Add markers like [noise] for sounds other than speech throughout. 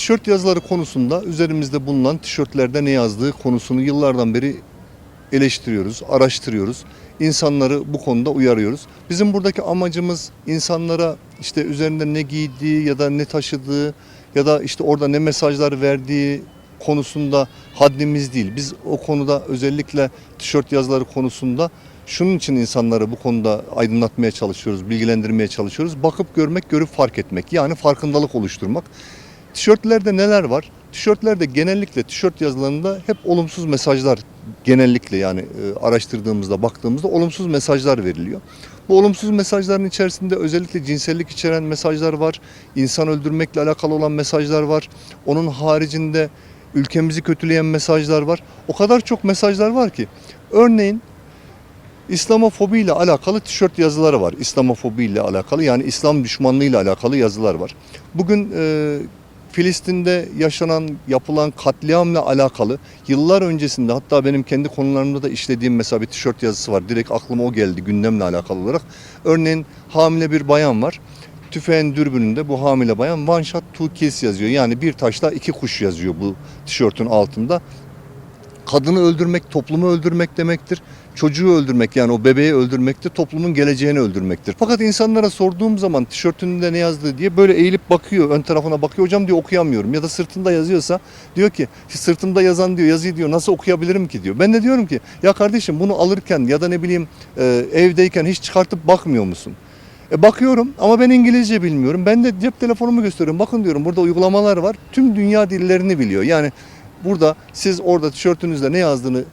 tişört yazıları konusunda üzerimizde bulunan tişörtlerde ne yazdığı konusunu yıllardan beri eleştiriyoruz, araştırıyoruz. İnsanları bu konuda uyarıyoruz. Bizim buradaki amacımız insanlara işte üzerinde ne giydiği ya da ne taşıdığı ya da işte orada ne mesajlar verdiği konusunda haddimiz değil. Biz o konuda özellikle tişört yazıları konusunda şunun için insanları bu konuda aydınlatmaya çalışıyoruz, bilgilendirmeye çalışıyoruz. Bakıp görmek, görüp fark etmek. Yani farkındalık oluşturmak. Tişörtlerde neler var? Tişörtlerde genellikle tişört yazılarında hep olumsuz mesajlar genellikle yani e, araştırdığımızda baktığımızda olumsuz mesajlar veriliyor. Bu olumsuz mesajların içerisinde özellikle cinsellik içeren mesajlar var. insan öldürmekle alakalı olan mesajlar var. Onun haricinde ülkemizi kötüleyen mesajlar var. O kadar çok mesajlar var ki. Örneğin İslamofobi ile alakalı tişört yazıları var. İslamofobi ile alakalı yani İslam düşmanlığı ile alakalı yazılar var. Bugün e, Filistin'de yaşanan, yapılan katliamla alakalı yıllar öncesinde hatta benim kendi konularımda da işlediğim mesela bir tişört yazısı var. Direkt aklıma o geldi gündemle alakalı olarak. Örneğin hamile bir bayan var. Tüfeğin dürbününde bu hamile bayan one shot two kills yazıyor. Yani bir taşla iki kuş yazıyor bu tişörtün altında. Kadını öldürmek toplumu öldürmek demektir. Çocuğu öldürmek yani o bebeği öldürmektir. Toplumun geleceğini öldürmektir. Fakat insanlara sorduğum zaman tişörtünde ne yazdığı diye böyle eğilip bakıyor. Ön tarafına bakıyor. Hocam diyor okuyamıyorum. Ya da sırtında yazıyorsa diyor ki sırtımda yazan diyor yazıyı diyor nasıl okuyabilirim ki diyor. Ben de diyorum ki ya kardeşim bunu alırken ya da ne bileyim e, evdeyken hiç çıkartıp bakmıyor musun? E bakıyorum ama ben İngilizce bilmiyorum. Ben de cep telefonumu gösteriyorum. Bakın diyorum burada uygulamalar var. Tüm dünya dillerini biliyor. Yani burada siz orada tişörtünüzde ne yazdığını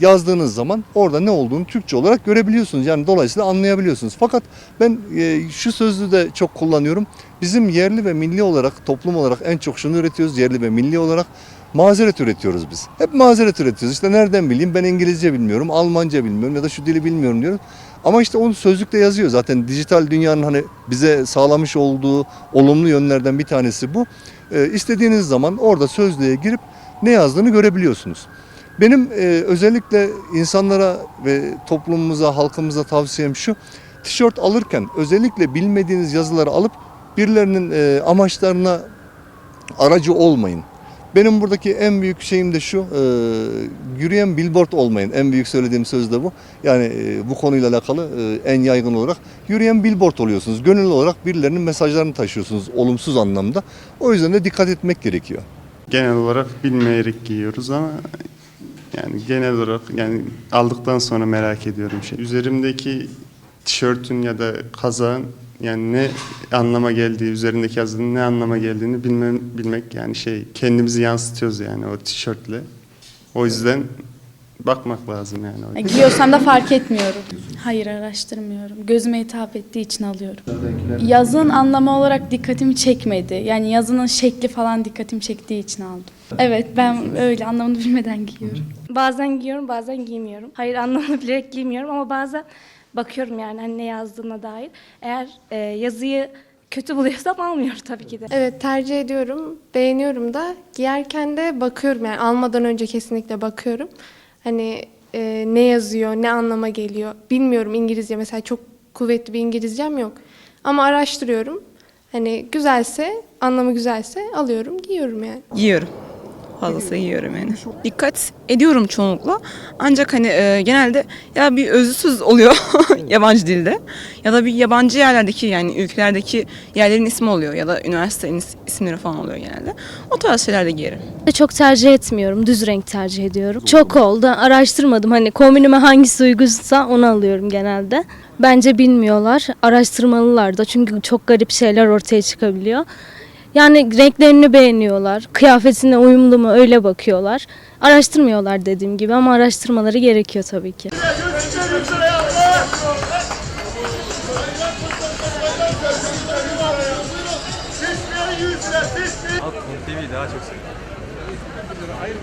yazdığınız zaman orada ne olduğunu Türkçe olarak görebiliyorsunuz. Yani dolayısıyla anlayabiliyorsunuz. Fakat ben e, şu sözlü de çok kullanıyorum. Bizim yerli ve milli olarak toplum olarak en çok şunu üretiyoruz. Yerli ve milli olarak mazeret üretiyoruz biz. Hep mazeret üretiyoruz. İşte nereden bileyim ben İngilizce bilmiyorum, Almanca bilmiyorum ya da şu dili bilmiyorum diyoruz. Ama işte onu sözlükte yazıyor zaten dijital dünyanın hani bize sağlamış olduğu olumlu yönlerden bir tanesi bu. Ee, istediğiniz zaman orada sözlüğe girip ne yazdığını görebiliyorsunuz. Benim e, özellikle insanlara ve toplumumuza, halkımıza tavsiyem şu. Tişört alırken özellikle bilmediğiniz yazıları alıp birilerinin e, amaçlarına aracı olmayın. Benim buradaki en büyük şeyim de şu, e, yürüyen billboard olmayın. En büyük söylediğim söz de bu. Yani e, bu konuyla alakalı e, en yaygın olarak yürüyen billboard oluyorsunuz. Gönüllü olarak birilerinin mesajlarını taşıyorsunuz olumsuz anlamda. O yüzden de dikkat etmek gerekiyor. Genel olarak bilmeyerek giyiyoruz ama yani genel olarak yani aldıktan sonra merak ediyorum şey. Üzerimdeki tişörtün ya da kazağın yani ne anlama geldiği, üzerindeki yazının ne anlama geldiğini bilmem, bilmek yani şey kendimizi yansıtıyoruz yani o tişörtle. O yüzden bakmak lazım yani. Ya Giyiyorsam da fark etmiyorum. Hayır araştırmıyorum. Gözüme hitap ettiği için alıyorum. Yazın anlamı olarak dikkatimi çekmedi. Yani yazının şekli falan dikkatimi çektiği için aldım. Evet ben öyle anlamını bilmeden giyiyorum. Bazen giyiyorum, bazen giymiyorum. Hayır anlamını [laughs] bilerek giymiyorum ama bazen bakıyorum yani hani ne yazdığına dair. Eğer e, yazıyı kötü buluyorsam almıyorum tabii ki de. Evet tercih ediyorum. Beğeniyorum da. Giyerken de bakıyorum yani almadan önce kesinlikle bakıyorum. Hani e, ne yazıyor, ne anlama geliyor. Bilmiyorum İngilizce mesela çok kuvvetli bir İngilizcem yok. Ama araştırıyorum. Hani güzelse, anlamı güzelse alıyorum, giyiyorum yani. Giyiyorum. Fazlası giyiyorum yani. Dikkat ediyorum çoğunlukla. Ancak hani e, genelde ya bir özlüsüz oluyor [laughs] yabancı dilde. Ya da bir yabancı yerlerdeki yani ülkelerdeki yerlerin ismi oluyor. Ya da üniversitenin is- isimleri falan oluyor genelde. O tarz şeyler de giyerim. Çok tercih etmiyorum. Düz renk tercih ediyorum. Çok oldu. Araştırmadım. Hani kombinime hangisi uygunsa onu alıyorum genelde. Bence bilmiyorlar. Araştırmalılar da. Çünkü çok garip şeyler ortaya çıkabiliyor. Yani renklerini beğeniyorlar. Kıyafetine uyumlu mu öyle bakıyorlar. Araştırmıyorlar dediğim gibi ama araştırmaları gerekiyor tabii ki. TV daha çok seviyorum. Hayır